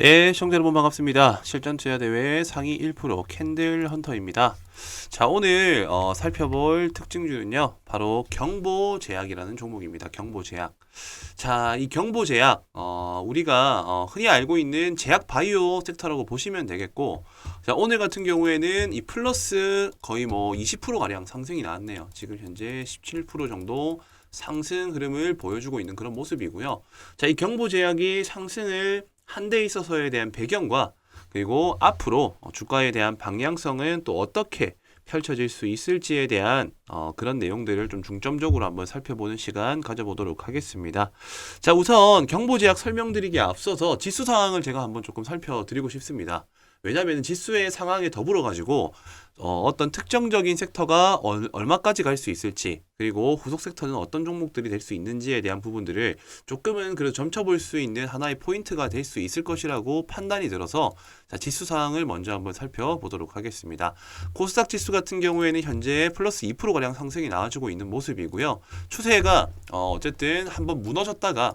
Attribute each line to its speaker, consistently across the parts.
Speaker 1: 네, 시청자 여러분 반갑습니다. 실전 투자 대회 상위 1% 캔들 헌터입니다. 자, 오늘 어, 살펴볼 특징주는요. 바로 경보 제약이라는 종목입니다. 경보 제약. 자, 이 경보 제약 어, 우리가 어, 흔히 알고 있는 제약 바이오 섹터라고 보시면 되겠고 자, 오늘 같은 경우에는 이 플러스 거의 뭐 20% 가량 상승이 나왔네요. 지금 현재 17% 정도 상승 흐름을 보여주고 있는 그런 모습이고요. 자, 이 경보 제약이 상승을 한데 있어서에 대한 배경과 그리고 앞으로 어, 주가에 대한 방향성은 또 어떻게 펼쳐질 수 있을지에 대한 어, 그런 내용들을 좀 중점적으로 한번 살펴보는 시간 가져보도록 하겠습니다. 자, 우선 경보제약 설명드리기에 앞서서 지수 상황을 제가 한번 조금 살펴드리고 싶습니다. 왜냐하면 지수의 상황에 더불어 가지고 어, 어떤 특정적인 섹터가 얼, 얼마까지 갈 수 있을지 그리고 후속 섹터는 어떤 종목들이 될 수 있는지에 대한 부분들을 조금은 그래도 점쳐볼 수 있는 하나의 포인트가 될 수 있을 것이라고 판단이 들어서 자, 지수 상황을 먼저 한번 살펴보도록 하겠습니다. 코스닥 지수 같은 경우에는 현재 플러스 2% 가량 상승이 나와주고 있는 모습이고요. 추세가 어, 어쨌든 한번 무너졌다가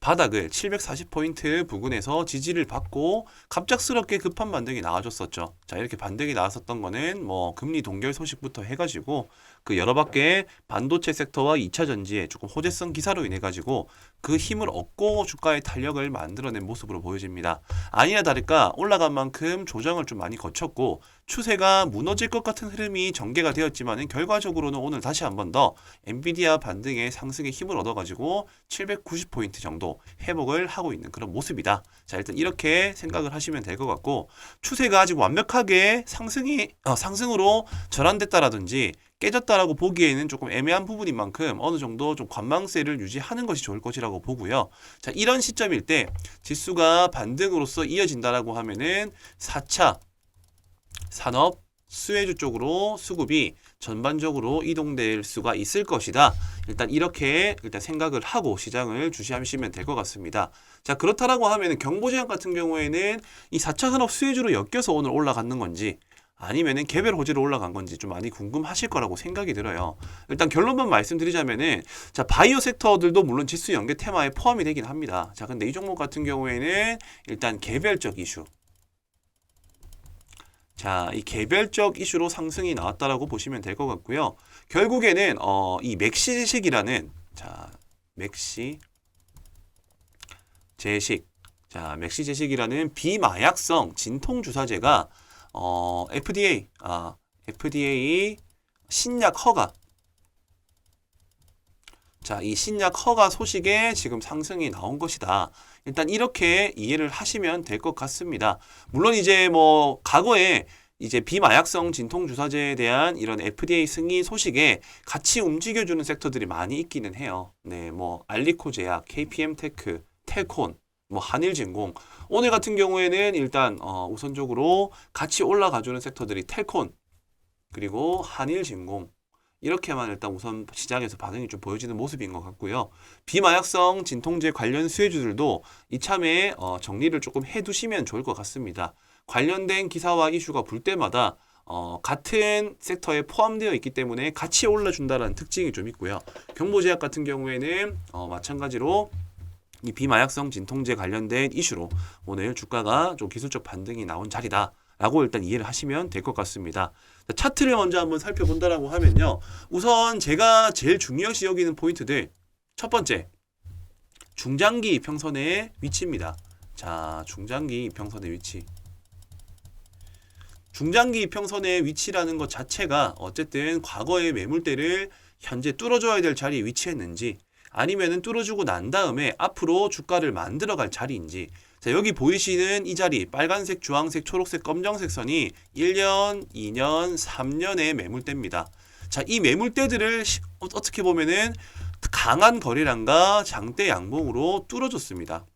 Speaker 1: 바닥을 740포인트 부근에서 지지를 받고 갑작스럽게 급한 반등이 나와줬었죠. 자, 이렇게 반등이 나왔었던 거는 뭐 금리 동결 소식부터 해가지고 그 여러 밖에 반도체 섹터와 2차 전지에 조금 호재성 기사로 인해 가지고 그 힘을 얻고 주가의 탄력을 만들어낸 모습으로 보여집니다. 아니나 다를까 올라간 만큼 조정을 좀 많이 거쳤고 추세가 무너질 것 같은 흐름이 전개가 되었지만은 결과적으로는 오늘 다시 한 번 더 엔비디아 반등의 상승의 힘을 얻어가지고 790포인트 정도 회복을 하고 있는 그런 모습이다. 자 일단 이렇게 생각을 하시면 될 것 같고 추세가 아직 완벽하게 상승이 어, 상승으로 전환됐다라든지 깨졌다라고 보기에는 조금 애매한 부분인 만큼 어느 정도 좀 관망세를 유지하는 것이 좋을 것이라고 보고요. 자, 이런 시점일 때 지수가 반등으로서 이어진다라고 하면은 4차 산업 수혜주 쪽으로 수급이 전반적으로 이동될 수가 있을 것이다. 일단 이렇게 일단 생각을 하고 시장을 주시하시면 될 것 같습니다. 자 그렇다라고 하면 경보제약 같은 경우에는 이 4차 산업 수혜주로 엮여서 오늘 올라가는 건지 아니면은 개별 호재로 올라간 건지 좀 많이 궁금하실 거라고 생각이 들어요. 일단 결론만 말씀드리자면은 자 바이오 섹터들도 물론 지수 연계 테마에 포함이 되긴 합니다. 자 근데 이 종목 같은 경우에는 일단 개별적 이슈 자, 이 개별적 이슈로 상승이 나왔다라고 보시면 될 것 같고요. 결국에는 어, 이 맥시 제식이라는 자, 맥시 제식 자, 맥시 제식이라는 비마약성 진통 주사제가 어, FDA 아, FDA 신약 허가 자, 이 신약 허가 소식에 지금 상승이 나온 것이다. 일단 이렇게 이해를 하시면 될 것 같습니다. 물론 이제 뭐 과거에 이제 비마약성 진통 주사제에 대한 이런 FDA 승인 소식에 같이 움직여주는 섹터들이 많이 있기는 해요. 네, 뭐 알리코 제약, KPM 테크, 텔콘, 뭐 한일진공. 오늘 같은 경우에는 일단 어, 우선적으로 같이 올라가주는 섹터들이 텔콘 그리고 한일진공 이렇게만 일단 우선 시장에서 반응이 좀 보여지는 모습인 것 같고요. 비마약성 진통제 관련 수혜주들도 이참에 어, 정리를 조금 해두시면 좋을 것 같습니다. 관련된 기사와 이슈가 불 때마다 어, 같은 섹터에 포함되어 있기 때문에 같이 올라준다는 특징이 좀 있고요. 경보제약 같은 경우에는 어, 마찬가지로 이 비마약성 진통제 관련된 이슈로 오늘 주가가 좀 기술적 반등이 나온 자리다. 라고 일단 이해를 하시면 될 것 같습니다. 차트를 먼저 한번 살펴본다라고 하면요. 우선 제가 제일 중요시 여기는 포인트들 첫 번째 중장기 이평선의 위치입니다. 자, 중장기 이평선의 위치. 중장기 이평선의 위치라는 것 자체가 어쨌든 과거의 매물대를 현재 뚫어줘야 될 자리에 위치했는지 아니면은 뚫어주고 난 다음에 앞으로 주가를 만들어갈 자리인지 자, 여기 보이시는 이 자리 빨간색, 주황색, 초록색, 검정색 선이 1년, 2년, 3년의 매물대입니다. 자, 이 매물대들을 시, 어, 어떻게 보면은 강한 거래량과 장대 양봉으로 뚫어줬습니다.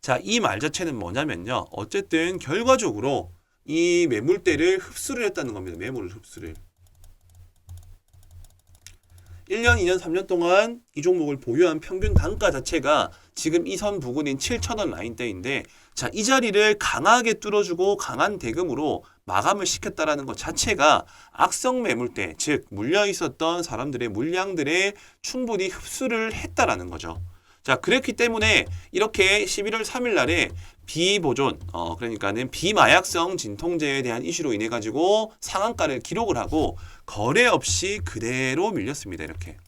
Speaker 1: 자, 이 말 자체는 뭐냐면요. 어쨌든 결과적으로 이 매물대를 흡수를 했다는 겁니다. 매물을 흡수를. 1년, 2년, 3년 동안 이 종목을 보유한 평균 단가 자체가 지금 이 선 부근인 7천원 라인대인데 자, 이 자리를 강하게 뚫어주고 강한 대금으로 마감을 시켰다라는 것 자체가 악성 매물대, 즉 물려 있었던 사람들의 물량들의 충분히 흡수를 했다라는 거죠. 자, 그렇기 때문에 이렇게 11월 3일 날에 비보존, 어, 그러니까는 비마약성 진통제에 대한 이슈로 인해 가지고 상한가를 기록을 하고 거래 없이 그대로 밀렸습니다. 이렇게.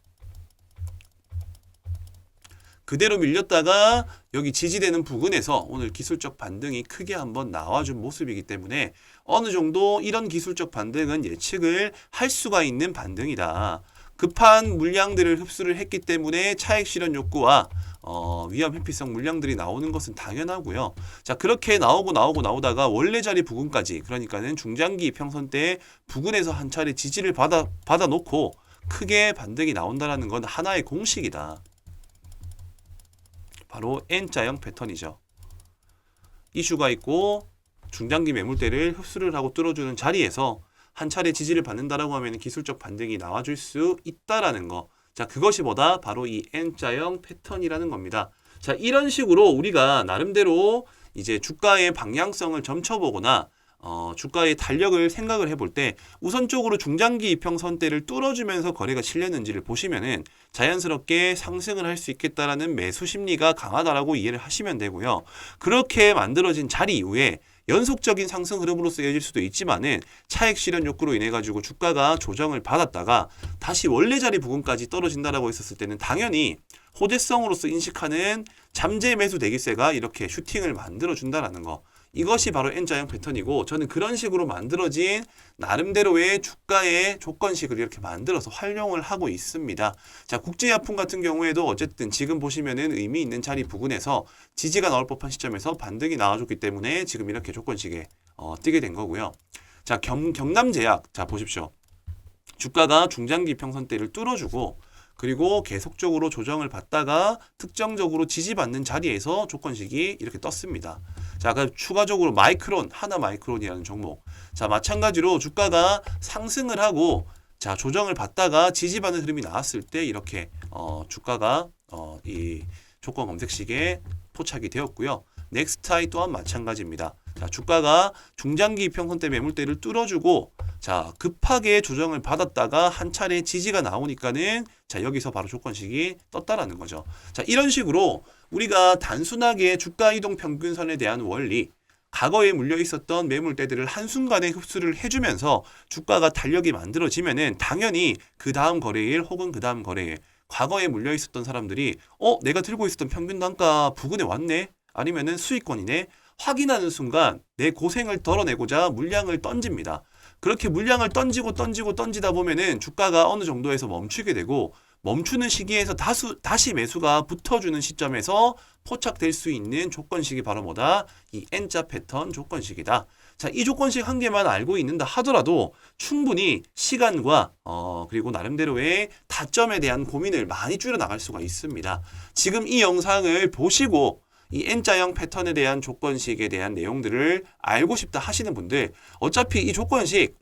Speaker 1: 그대로 밀렸다가 여기 지지되는 부근에서 오늘 기술적 반등이 크게 한번 나와준 모습이기 때문에 어느 정도 이런 기술적 반등은 예측을 할 수가 있는 반등이다. 급한 물량들을 흡수를 했기 때문에 차익 실현 욕구와 어, 위험 회피성 물량들이 나오는 것은 당연하고요. 자 그렇게 나오고 나오고 나오다가 원래 자리 부근까지 그러니까는 중장기 평선 때 부근에서 한 차례 지지를 받아 받아 놓고 크게 반등이 나온다라는 건 하나의 공식이다. 바로 N자형 패턴이죠. 이슈가 있고 중장기 매물대를 흡수를 하고 뚫어주는 자리에서 한 차례 지지를 받는다라고 하면 기술적 반등이 나와줄 수 있다라는 거. 자, 그것이 뭐다? 바로 이 N자형 패턴이라는 겁니다. 자, 이런 식으로 우리가 나름대로 이제 주가의 방향성을 점쳐보거나 어, 주가의 탄력을 생각을 해볼 때 우선적으로 중장기 이평선대를 뚫어주면서 거래가 실렸는지를 보시면은 자연스럽게 상승을 할 수 있겠다라는 매수 심리가 강하다라고 이해를 하시면 되고요. 그렇게 만들어진 자리 이후에 연속적인 상승 흐름으로서 이어질 수도 있지만은 차익 실현 욕구로 인해 가지고 주가가 조정을 받았다가 다시 원래 자리 부근까지 떨어진다라고 했었을 때는 당연히 호재성으로서 인식하는 잠재 매수 대기세가 이렇게 슈팅을 만들어 준다라는 거. 이것이 바로 N자형 패턴이고 저는 그런 식으로 만들어진 나름대로의 주가의 조건식을 이렇게 만들어서 활용을 하고 있습니다. 자, 국제야품 같은 경우에도 어쨌든 지금 보시면은 의미 있는 자리 부근에서 지지가 나올 법한 시점에서 반등이 나와줬기 때문에 지금 이렇게 조건식에 어, 뜨게 된 거고요. 자, 경, 경남제약 자 보십시오. 주가가 중장기 평선 대를 뚫어주고 그리고 계속적으로 조정을 받다가 특정적으로 지지받는 자리에서 조건식이 이렇게 떴습니다. 자, 그 추가적으로 마이크론, 하나 마이크론이라는 종목. 자, 마찬가지로 주가가 상승을 하고 자, 조정을 받다가 지지받는 흐름이 나왔을 때 이렇게 어, 주가가 어, 이 조건 검색식에 포착이 되었고요. 넥스타이 또한 마찬가지입니다. 자, 주가가 중장기 평선대 매물대를 뚫어주고 자, 급하게 조정을 받았다가 한 차례 지지가 나오니까는 자, 여기서 바로 조건식이 떴다라는 거죠. 자, 이런 식으로 우리가 단순하게 주가 이동 평균선에 대한 원리 과거에 물려 있었던 매물대들을 한순간에 흡수를 해주면서 주가가 탄력이 만들어지면은 당연히 그 다음 거래일 혹은 그 다음 거래일 과거에 물려 있었던 사람들이 어 내가 들고 있었던 평균 단가 부근에 왔네 아니면은 수익권이네 확인하는 순간 내 고생을 덜어내고자 물량을 던집니다. 그렇게 물량을 던지고 던지고 던지다 보면은 주가가 어느 정도에서 멈추게 되고 멈추는 시기에서 다수, 다시 매수가 붙어주는 시점에서 포착될 수 있는 조건식이 바로 뭐다? 이 N자 패턴 조건식이다. 자, 이 조건식 한 개만 알고 있는다 하더라도 충분히 시간과 어, 그리고 나름대로의 다점에 대한 고민을 많이 줄여 나갈 수가 있습니다. 지금 이 영상을 보시고 이 N자형 패턴에 대한 조건식에 대한 내용들을 알고 싶다 하시는 분들 어차피 이 조건식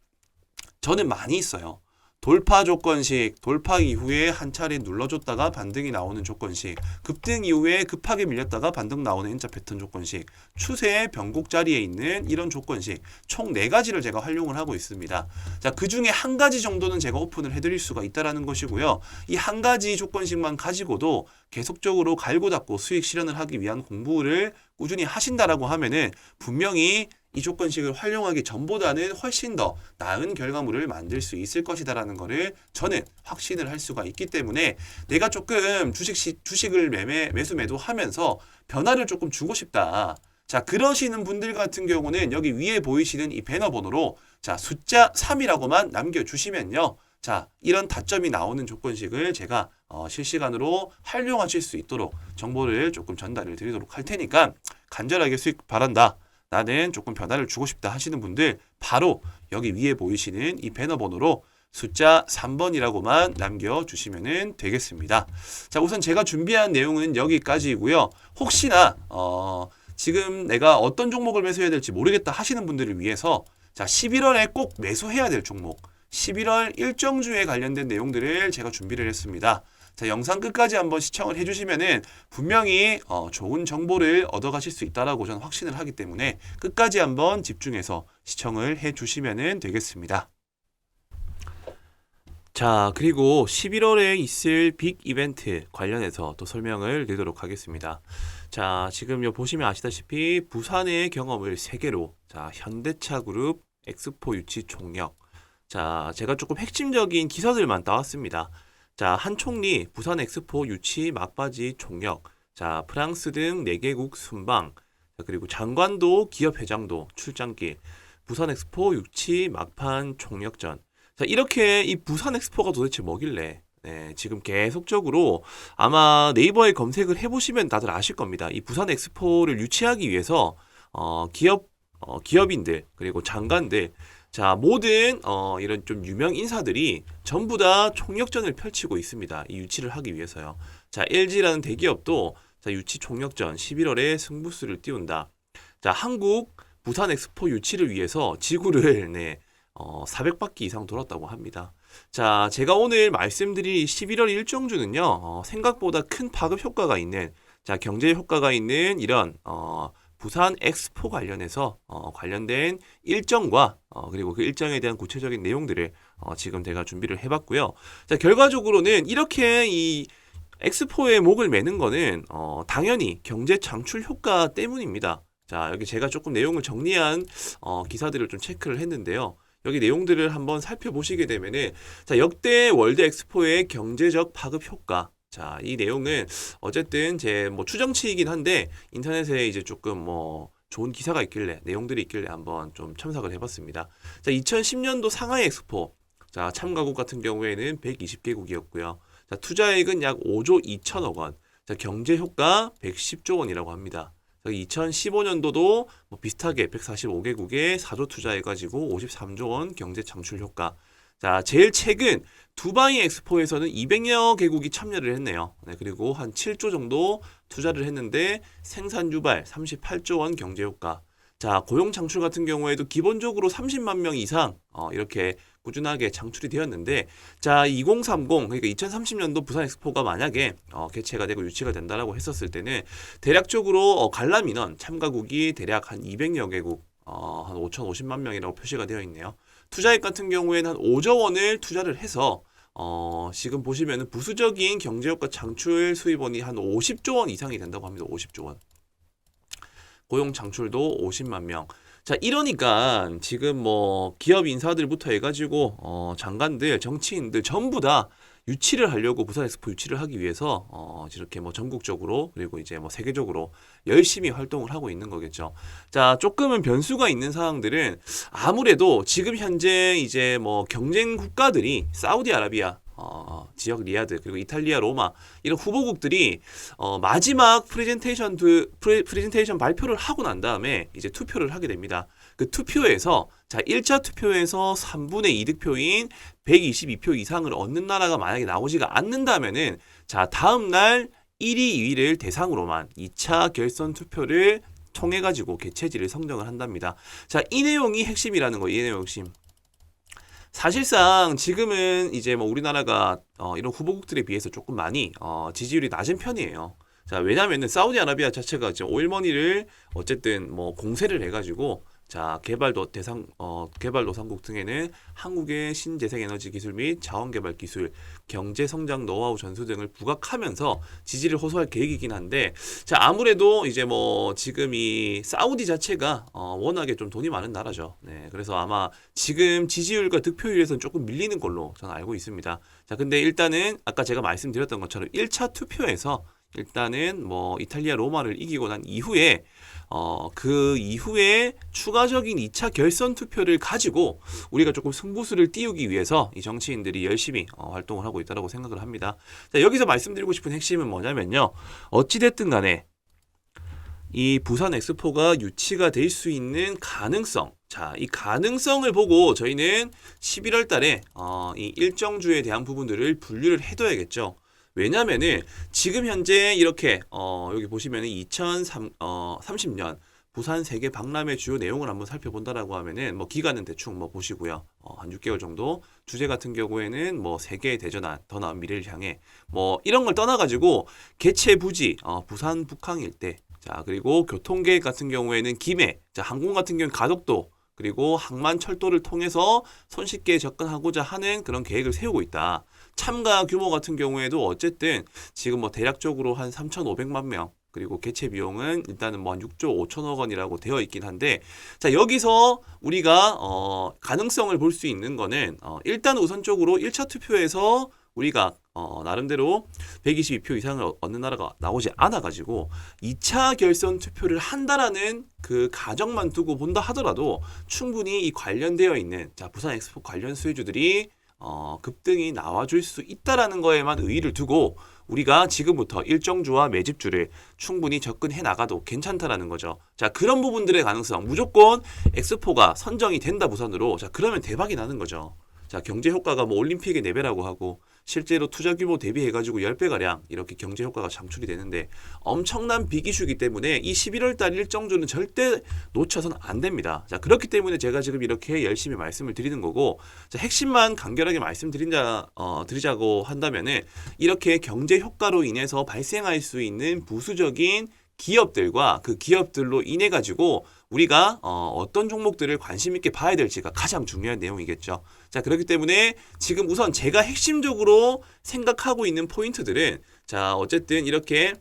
Speaker 1: 저는 많이 있어요. 돌파 조건식, 돌파 이후에 한 차례 눌러줬다가 반등이 나오는 조건식, 급등 이후에 급하게 밀렸다가 반등 나오는 N자 패턴 조건식, 추세의 변곡 자리에 있는 이런 조건식, 총 네 가지를 제가 활용을 하고 있습니다. 자, 그 중에 한 가지 정도는 제가 오픈을 해드릴 수가 있다라는 것이고요. 이 한 가지 조건식만 가지고도 계속적으로 갈고 닦고 수익 실현을 하기 위한 공부를 꾸준히 하신다라고 하면은 분명히 이 조건식을 활용하기 전보다는 훨씬 더 나은 결과물을 만들 수 있을 것이다라는 거를 저는 확신을 할 수가 있기 때문에 내가 조금 주식 시, 주식을 매매 매수 매도하면서 변화를 조금 주고 싶다. 자, 그러시는 분들 같은 경우는 여기 위에 보이시는 이 배너 번호로 자, 숫자 3이라고만 남겨 주시면요. 자, 이런 다점이 나오는 조건식을 제가 어, 실시간으로 활용하실 수 있도록 정보를 조금 전달을 드리도록 할 테니까 간절하게 수익 바란다. 나는 조금 변화를 주고 싶다 하시는 분들 바로 여기 위에 보이시는 이 배너 번호로 숫자 3번이라고만 남겨주시면 되겠습니다. 자, 우선 제가 준비한 내용은 여기까지이고요. 혹시나 어, 지금 내가 어떤 종목을 매수해야 될지 모르겠다 하시는 분들을 위해서 자, 11월에 꼭 매수해야 될 종목 11월 일정주에 관련된 내용들을 제가 준비를 했습니다. 자, 영상 끝까지 한번 시청을 해주시면은 분명히 어, 좋은 정보를 얻어가실 수 있다라고 저는 확신을 하기 때문에 끝까지 한번 집중해서 시청을 해주시면은 되겠습니다. 자, 그리고 11월에 있을 빅 이벤트 관련해서 또 설명을 드리도록 하겠습니다. 자, 지금 요 보시면 아시다시피 부산의 경험을 세계로 자, 현대차 그룹 엑스포 유치 총력. 자, 제가 조금 핵심적인 기사들만 따왔습니다. 자, 한 총리 부산 엑스포 유치 막바지 총력. 자, 프랑스 등 4개국 순방. 자, 그리고 장관도 기업 회장도 출장길. 부산 엑스포 유치 막판 총력전. 자, 이렇게 이 부산 엑스포가 도대체 뭐길래? 네, 지금 계속적으로 아마 네이버에 검색을 해보시면 다들 아실 겁니다. 이 부산 엑스포를 유치하기 위해서 어, 기업 어, 기업인들 그리고 장관들 자 모든 어, 이런 좀 유명 인사들이 전부 다 총력전을 펼치고 있습니다. 이 유치를 하기 위해서요. 자 LG라는 대기업도 자 유치 총력전 11월에 승부수를 띄운다. 자 한국 부산 엑스포 유치를 위해서 지구를 네, 어, 400바퀴 이상 돌았다고 합니다. 자, 제가 오늘 말씀드릴 11월 일정주는요, 어, 생각보다 큰 파급 효과가 있는, 자, 경제 효과가 있는 이런, 어, 부산 엑스포 관련해서, 어, 관련된 일정과, 어, 그리고 그 일정에 대한 구체적인 내용들을, 어, 지금 제가 준비를 해봤고요. 자, 결과적으로는 이렇게 이, 엑스포에 목을 매는 거는, 어, 당연히 경제 창출 효과 때문입니다. 자, 여기 제가 조금 내용을 정리한, 어, 기사들을 좀 체크를 했는데요. 여기 내용들을 한번 살펴보시게 되면은 자 역대 월드 엑스포의 경제적 파급 효과 자 이 내용은 어쨌든 제 뭐 추정치이긴 한데 인터넷에 이제 조금 뭐 좋은 기사가 있길래 내용들이 있길래 한번 좀 첨삭을 해봤습니다. 자 2010년도 상하이 엑스포 자 참가국 같은 경우에는 120개국이었고요. 자 투자액은 약 5조 2천억 원. 자 경제 효과 110조 원이라고 합니다. 2015년도도 뭐 비슷하게 145개국에 4조 투자해가지고 53조 원 경제 창출 효과. 자, 제일 최근 두바이 엑스포에서는 200여 개국이 참여를 했네요. 네, 그리고 한 7조 정도 투자를 했는데 생산 유발 38조 원 경제 효과. 자, 고용 창출 같은 경우에도 기본적으로 30만 명 이상 어, 이렇게 꾸준하게 창출이 되었는데 자 2030 그러니까 2030년도 부산 엑스포가 만약에 어, 개최가 되고 유치가 된다라고 했었을 때는 대략적으로 어, 관람 인원 참가국이 대략 한 200여 개국 어, 한 5,050만 명이라고 표시가 되어 있네요. 투자액 같은 경우에는 한 5조 원을 투자를 해서 어, 지금 보시면은 부수적인 경제효과 창출 수입원이 한 50조 원 이상이 된다고 합니다. 50조 원. 고용 창출도 50만 명. 자, 이러니까 지금 뭐 기업 인사들부터 해가지고 어, 장관들, 정치인들 전부 다 유치를 하려고 부산 엑스포 유치를 하기 위해서 어, 이렇게 뭐 전국적으로 그리고 이제 뭐 세계적으로 열심히 활동을 하고 있는 거겠죠. 자, 조금은 변수가 있는 상황들은 아무래도 지금 현재 이제 뭐 경쟁 국가들이 사우디아라비아 어, 지역 리아드 그리고 이탈리아 로마 이런 후보국들이 어, 마지막 프레젠테이션 두, 프레, 프레젠테이션 발표를 하고 난 다음에 이제 투표를 하게 됩니다. 그 투표에서 자 1차 투표에서 3분의 2득표인 122표 이상을 얻는 나라가 만약에 나오지가 않는다면은 자 다음 날 1위, 2위를 대상으로만 2차 결선 투표를 통해 가지고 개최지를 선정을 한답니다. 자, 이 내용이 핵심이라는 거예요. 이 내용 핵심. 사실상 지금은 이제 뭐 우리나라가 어, 이런 후보국들에 비해서 조금 많이 어, 지지율이 낮은 편이에요. 자, 왜냐면은 사우디아라비아 자체가 이제 오일머니를 어쨌든 뭐 공세를 해가지고 자, 개발도 대상 어, 개발 도상국 등에는 한국의 신재생 에너지 기술 및 자원 개발 기술, 경제 성장 노하우 전수 등을 부각하면서 지지를 호소할 계획이긴 한데 자, 아무래도 이제 뭐 지금 이 사우디 자체가 어, 워낙에 좀 돈이 많은 나라죠. 네. 그래서 아마 지금 지지율과 득표율에서는 조금 밀리는 걸로 저는 알고 있습니다. 자, 근데 일단은 아까 제가 말씀드렸던 것처럼 1차 투표에서 일단은 뭐 이탈리아 로마를 이기고 난 이후에 어, 그 이후에 추가적인 2차 결선 투표를 가지고 우리가 조금 승부수를 띄우기 위해서 이 정치인들이 열심히 어, 활동을 하고 있다고 생각을 합니다. 자, 여기서 말씀드리고 싶은 핵심은 뭐냐면요. 어찌됐든 간에 이 부산 엑스포가 유치가 될 수 있는 가능성. 자, 이 가능성을 보고 저희는 11월 달에 어, 이 일정주에 대한 부분들을 분류를 해둬야겠죠. 왜냐면은 지금 현재 이렇게 어 여기 보시면은 2030년 부산 세계 박람회 주요 내용을 한번 살펴본다라고 하면은 뭐 기간은 대충 뭐 보시고요. 어, 한 6개월 정도. 주제 같은 경우에는 뭐 세계 대전환, 더 나은 미래를 향해 뭐 이런 걸 떠나 가지고 개최 부지 어, 부산 북항 일대. 자, 그리고 교통계획 같은 경우에는 김해. 자, 항공 같은 경우는 가덕도 그리고 항만 철도를 통해서 손쉽게 접근하고자 하는 그런 계획을 세우고 있다. 참가 규모 같은 경우에도 어쨌든 지금 뭐 대략적으로 한 3,500만 명 그리고 개최 비용은 일단은 뭐 한 6조 5천억 원이라고 되어 있긴 한데 자 여기서 우리가 어 가능성을 볼 수 있는 거는 어 일단 우선적으로 1차 투표에서 우리가 어 나름대로 122표 이상을 얻는 나라가 나오지 않아 가지고 2차 결선 투표를 한다라는 그 가정만 두고 본다 하더라도 충분히 이 관련되어 있는 자 부산 엑스포 관련 수혜주들이 어, 급등이 나와줄 수 있다라는 거에만 의의를 두고 우리가 지금부터 일정주와 매집주를 충분히 접근해 나가도 괜찮다라는 거죠. 자 그런 부분들의 가능성 무조건 엑스포가 선정이 된다 부산으로 자 그러면 대박이 나는 거죠. 자 경제 효과가 뭐 올림픽의 4배라고 하고 실제로 투자 규모 대비해 가지고 10배 가량 이렇게 경제 효과가 창출이 되는데 엄청난 빅이슈기 때문에 이 11월 달 일정주는 절대 놓쳐서는 안 됩니다. 자 그렇기 때문에 제가 지금 이렇게 열심히 말씀을 드리는 거고 자, 핵심만 간결하게 말씀드린다 어, 드리자고 한다면은 이렇게 경제 효과로 인해서 발생할 수 있는 부수적인 기업들과 그 기업들로 인해 가지고 우리가 어, 어떤 종목들을 관심 있게 봐야 될지가 가장 중요한 내용이겠죠. 자 그렇기 때문에 지금 우선 제가 핵심적으로 생각하고 있는 포인트들은 자 어쨌든 이렇게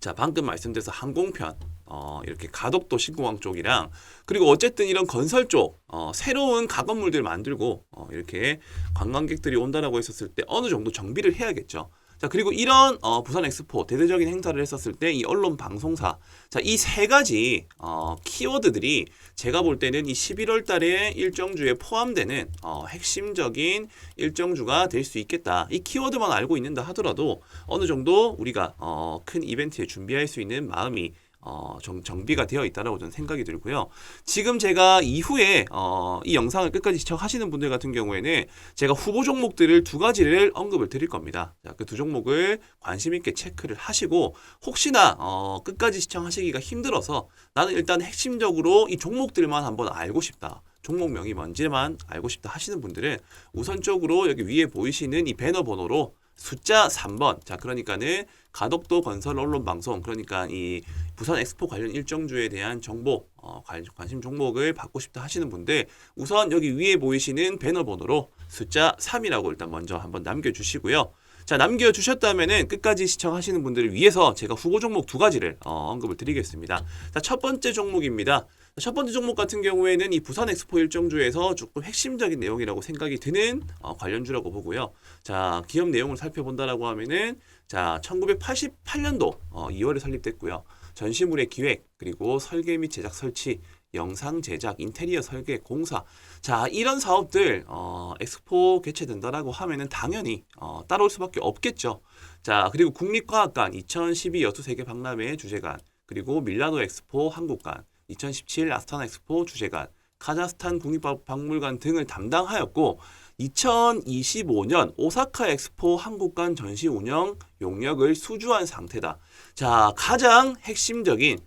Speaker 1: 자 방금 말씀드려서 항공편 어, 이렇게 가덕도 신공항 쪽이랑 그리고 어쨌든 이런 건설 쪽 어, 새로운 가건물들 만들고 어, 이렇게 관광객들이 온다라고 했었을 때 어느 정도 정비를 해야겠죠. 자 그리고 이런 어, 부산 엑스포 대대적인 행사를 했었을 때 이 언론 방송사 자 이 세 가지 어, 키워드들이 제가 볼 때는 이 11월 달에 일정주에 포함되는 어, 핵심적인 일정주가 될 수 있겠다. 이 키워드만 알고 있는다 하더라도 어느 정도 우리가 어, 큰 이벤트에 준비할 수 있는 마음이 어, 정, 정비가 되어 있다라고 저는 생각이 들고요. 지금 제가 이후에 어, 이 영상을 끝까지 시청하시는 분들 같은 경우에는 제가 후보 종목들을 두 가지를 언급을 드릴 겁니다. 그 두 종목을 관심 있게 체크를 하시고 혹시나 어, 끝까지 시청하시기가 힘들어서 나는 일단 핵심적으로 이 종목들만 한번 알고 싶다. 종목명이 뭔지만 알고 싶다 하시는 분들은 우선적으로 여기 위에 보이시는 이 배너 번호로 숫자 3번. 자, 그러니까는 가덕도 건설 언론 방송 그러니까 이 부산 엑스포 관련 일정주에 대한 정보 어, 관- 관심 종목을 받고 싶다 하시는 분들 우선 여기 위에 보이시는 배너 번호로 숫자 3이라고 일단 먼저 한번 남겨 주시고요. 자, 남겨 주셨다면은 끝까지 시청하시는 분들을 위해서 제가 후보 종목 두 가지를 어, 언급을 드리겠습니다. 자, 첫 번째 종목입니다. 첫 번째 종목 같은 경우에는 이 부산 엑스포 일정주에서 조금 핵심적인 내용이라고 생각이 드는 어, 관련주라고 보고요. 자, 기업 내용을 살펴본다라고 하면은 자, 1988년도 어, 2월에 설립됐고요. 전시물의 기획, 그리고 설계 및 제작 설치, 영상 제작, 인테리어 설계, 공사. 자, 이런 사업들 어, 엑스포 개최된다라고 하면은 당연히 어, 따라올 수밖에 없겠죠. 자, 그리고 국립과학관 2012 여수 세계 박람회 주재관, 그리고 밀라노 엑스포 한국관, 2017 아스타나 엑스포 주재관, 카자흐스탄 국립박물관 등을 담당하였고 2025년 오사카 엑스포 한국관 전시 운영 용역을 수주한 상태다. 자, 가장 핵심적인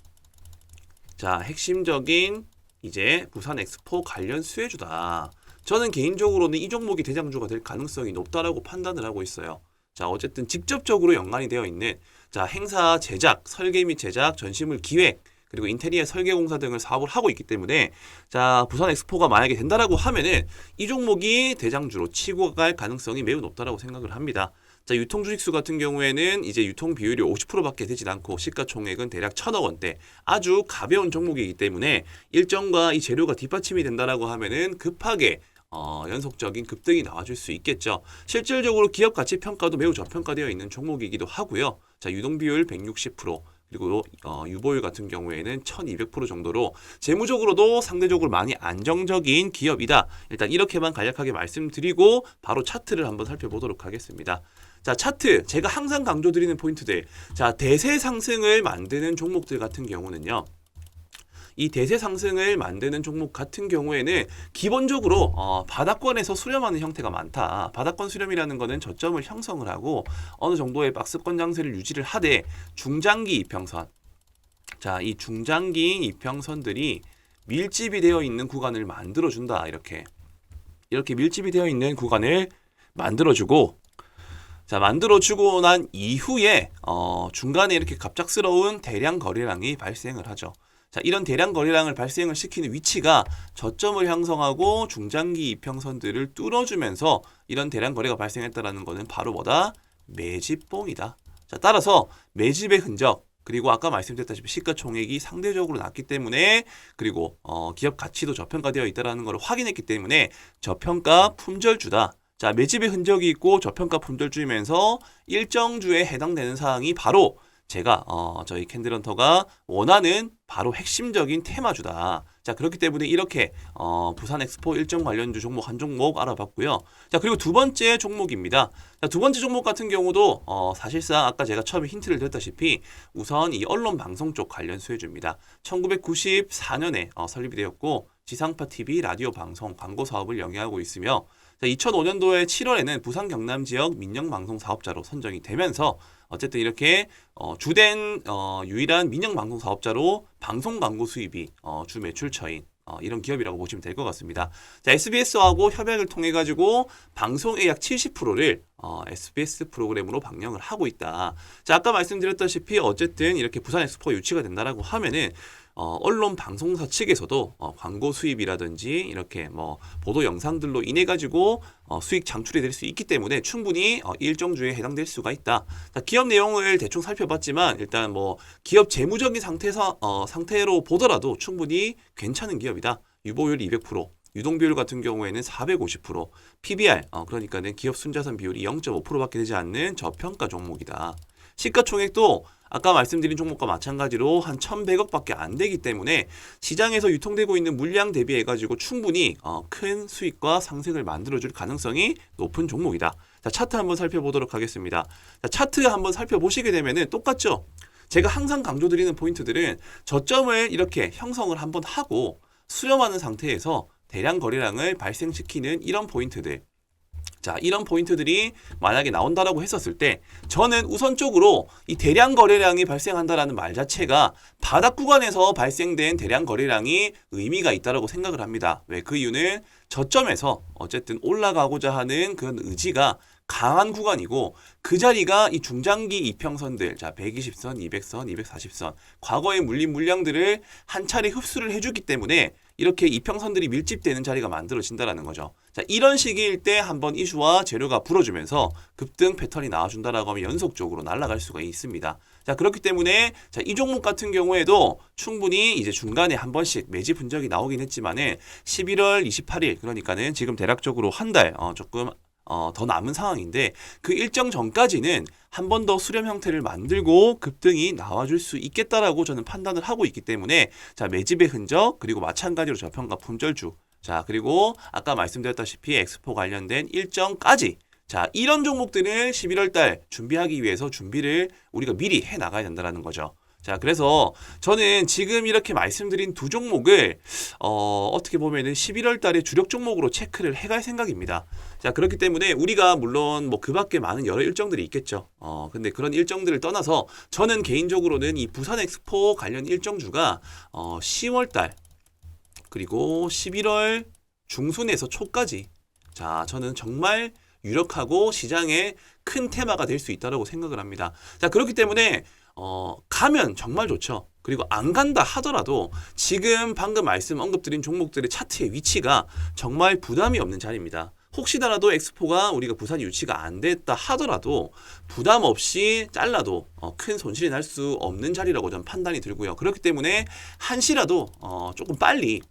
Speaker 1: 자, 핵심적인 이제 부산 엑스포 관련 수혜주다. 저는 개인적으로는 이 종목이 대장주가 될 가능성이 높다라고 판단을 하고 있어요. 자, 어쨌든 직접적으로 연관이 되어 있는 자, 행사 제작, 설계 및 제작, 전시물 기획, 그리고 인테리어 설계 공사 등을 사업을 하고 있기 때문에 자, 부산 엑스포가 만약에 된다라고 하면은 이 종목이 대장주로 치고 갈 가능성이 매우 높다라고 생각을 합니다. 자, 유통 주식수 같은 경우에는 이제 유통 비율이 50%밖에 되진 않고 시가총액은 대략 1천억 원대. 아주 가벼운 종목이기 때문에 일정과 이 재료가 뒷받침이 된다라고 하면은 급하게 어, 연속적인 급등이 나와줄 수 있겠죠. 실질적으로 기업 가치 평가도 매우 저평가되어 있는 종목이기도 하고요. 자, 유동 비율 160%. 그리고 어, 유보율 같은 경우에는 1200% 정도로 재무적으로도 상대적으로 많이 안정적인 기업이다. 일단 이렇게만 간략하게 말씀드리고 바로 차트를 한번 살펴보도록 하겠습니다. 자, 차트 제가 항상 강조드리는 포인트들. 자, 대세 상승을 만드는 종목들 같은 경우는요. 이 대세 상승을 만드는 종목 같은 경우에는 기본적으로 어, 바닥권에서 수렴하는 형태가 많다. 바닥권 수렴이라는 것은 저점을 형성을 하고 어느 정도의 박스권 장세를 유지를 하되 중장기 이평선. 자, 이 중장기 이평선들이 밀집이 되어 있는 구간을 만들어 준다. 이렇게 이렇게 밀집이 되어 있는 구간을 만들어 주고 자, 만들어 주고 난 이후에, 어, 중간에 이렇게 갑작스러운 대량 거래량이 발생을 하죠. 자, 이런 대량 거래량을 발생을 시키는 위치가 저점을 형성하고 중장기 이평선들을 뚫어주면서 이런 대량 거래가 발생했다라는 것은 바로 뭐다? 매집봉이다. 자, 따라서 매집의 흔적 그리고 아까 말씀드렸다시피 시가총액이 상대적으로 낮기 때문에 그리고 어, 기업 가치도 저평가되어 있다라는 것을 확인했기 때문에 저평가 품절주다. 자, 매집의 흔적이 있고 저평가 품절주이면서 일정 주에 해당되는 사항이 바로 제가 어, 저희 캔들헌터가 원하는 바로 핵심적인 테마주다. 자 그렇기 때문에 이렇게 어, 부산 엑스포 일정 관련주 종목 한 종목 알아봤고요. 자 그리고 두 번째 종목입니다. 자, 두 번째 종목 같은 경우도 어, 사실상 아까 제가 처음에 힌트를 드렸다시피 우선 이 언론 방송 쪽 관련 수혜주입니다. 1994년에 어, 설립이 되었고 지상파 TV 라디오 방송 광고 사업을 영위하고 있으며 자, 2005년도에 7월에는 부산 경남 지역 민영 방송 사업자로 선정이 되면서 어쨌든 이렇게 어, 주된 어, 유일한 민영 방송 사업자로 방송 광고 수입이 어, 주 매출처인 어, 이런 기업이라고 보시면 될 것 같습니다. 자, SBS하고 협약을 통해 가지고 방송의 약 70%를 어, SBS 프로그램으로 방영을 하고 있다. 자, 아까 말씀드렸다시피 어쨌든 이렇게 부산 엑스포 유치가 된다라고 하면은 어, 언론 방송사 측에서도 어, 광고 수입이라든지 이렇게 뭐 보도 영상들로 인해 가지고 어, 수익 창출이 될 수 있기 때문에 충분히 어, 이 일정주에 해당될 수가 있다. 자, 기업 내용을 대충 살펴봤지만 일단 뭐 기업 재무적인 상태에서 어, 상태로 보더라도 충분히 괜찮은 기업이다. 유보율 200%. 유동 비율 같은 경우에는 450%, PBR 어, 그러니까는 기업 순자산 비율이 0.5%밖에 되지 않는 저평가 종목이다. 시가총액도 아까 말씀드린 종목과 마찬가지로 한 1,100억밖에 안 되기 때문에 시장에서 유통되고 있는 물량 대비해 가지고 충분히 어, 큰 수익과 상승을 만들어 줄 가능성이 높은 종목이다. 자, 차트 한번 살펴보도록 하겠습니다. 자, 차트 한번 살펴보시게 되면은 똑같죠? 제가 항상 강조드리는 포인트들은 저점을 이렇게 형성을 한번 하고 수렴하는 상태에서 대량 거래량을 발생시키는 이런 포인트들 자, 이런 포인트들이 만약에 나온다라고 했었을 때 저는 우선적으로 이 대량 거래량이 발생한다라는 말 자체가 바닥 구간에서 발생된 대량 거래량이 의미가 있다라고 생각을 합니다. 왜 그 이유는 저점에서 어쨌든 올라가고자 하는 그런 의지가 강한 구간이고 그 자리가 이 중장기 이평선들 자 120선, 200선, 240선 과거의 물린 물량들을 한 차례 흡수를 해주기 때문에 이렇게 이평선들이 밀집되는 자리가 만들어진다라는 거죠. 자 이런 시기일 때 한번 이슈와 재료가 불어주면서 급등 패턴이 나와준다라고 하면 연속적으로 날아갈 수가 있습니다. 자 그렇기 때문에 자 이 종목 같은 경우에도 충분히 이제 중간에 한 번씩 매집 흔적이 나오긴 했지만은 11월 28일 그러니까는 지금 대략적으로 한 달 어, 조금 어, 더 남은 상황인데 그 일정 전까지는 한 번 더 수렴 형태를 만들고 급등이 나와줄 수 있겠다라고 저는 판단을 하고 있기 때문에 자 매집의 흔적 그리고 마찬가지로 저평가 품절주 자 그리고 아까 말씀드렸다시피 엑스포 관련된 일정까지 자 이런 종목들을 11월 달 준비하기 위해서 준비를 우리가 미리 해 나가야 된다는 거죠. 자, 그래서 저는 지금 이렇게 말씀드린 두 종목을 어, 어떻게 보면은 11월 달에 주력 종목으로 체크를 해갈 생각입니다. 자, 그렇기 때문에 우리가 물론 뭐 그 밖에 많은 여러 일정들이 있겠죠. 어, 근데 그런 일정들을 떠나서 저는 개인적으로는 이 부산 엑스포 관련 일정주가 어, 10월 달 그리고 11월 중순에서 초까지 자, 저는 정말 유력하고 시장에 큰 테마가 될 수 있다고 생각을 합니다. 자, 그렇기 때문에 어, 가면 정말 좋죠. 그리고 안 간다 하더라도 지금 방금 말씀 언급드린 종목들의 차트의 위치가 정말 부담이 없는 자리입니다. 혹시나라도 엑스포가 우리가 부산 유치가 안 됐다 하더라도 부담 없이 잘라도 어, 큰 손실이 날 수 없는 자리라고 저는 판단이 들고요. 그렇기 때문에 한시라도 어, 조금 빨리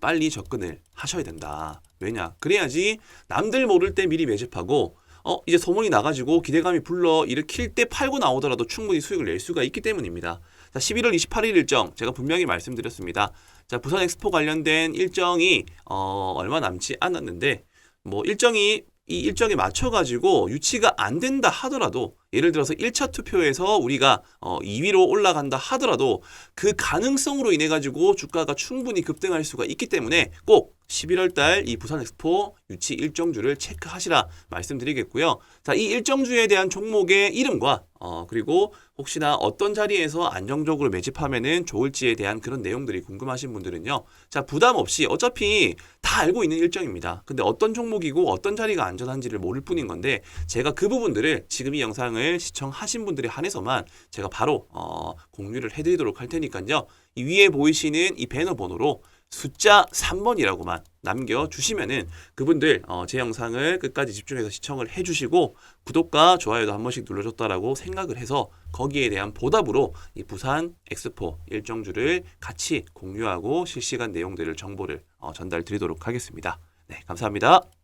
Speaker 1: 빨리 접근을 하셔야 된다. 왜냐? 그래야지 남들 모를 때 미리 매집하고 어 이제 소문이 나가지고 기대감이 불러 일으킬 때 팔고 나오더라도 충분히 수익을 낼 수가 있기 때문입니다. 자, 11월 28일 일정 제가 분명히 말씀드렸습니다. 자, 부산 엑스포 관련된 일정이 어, 얼마 남지 않았는데 뭐 일정이 이 일정에 맞춰 가지고 유치가 안 된다 하더라도 예를 들어서 1차 투표에서 우리가 어 2위로 올라간다 하더라도 그 가능성으로 인해 가지고 주가가 충분히 급등할 수가 있기 때문에 꼭 11월 달 이 부산 엑스포 유치 일정주를 체크하시라 말씀드리겠고요. 자, 이 일정주에 대한 종목의 이름과 어 그리고 혹시나 어떤 자리에서 안정적으로 매집하면은 좋을지에 대한 그런 내용들이 궁금하신 분들은요. 자, 부담 없이 어차피 다 알고 있는 일정입니다. 근데 어떤 종목이고 어떤 자리가 안전한지를 모를 뿐인 건데 제가 그 부분들을 지금 이 영상을 영상을 시청하신 분들에 한해서만 제가 바로 어, 공유를 해드리도록 할 테니까요. 이 위에 보이시는 이 배너 번호로 숫자 3번이라고만 남겨주시면은 그분들 어, 제 영상을 끝까지 집중해서 시청을 해주시고 구독과 좋아요도 한 번씩 눌러줬다라고 생각을 해서 거기에 대한 보답으로 이 부산 엑스포 일정주를 같이 공유하고 실시간 내용들을 정보를 어, 전달 드리도록 하겠습니다. 네, 감사합니다.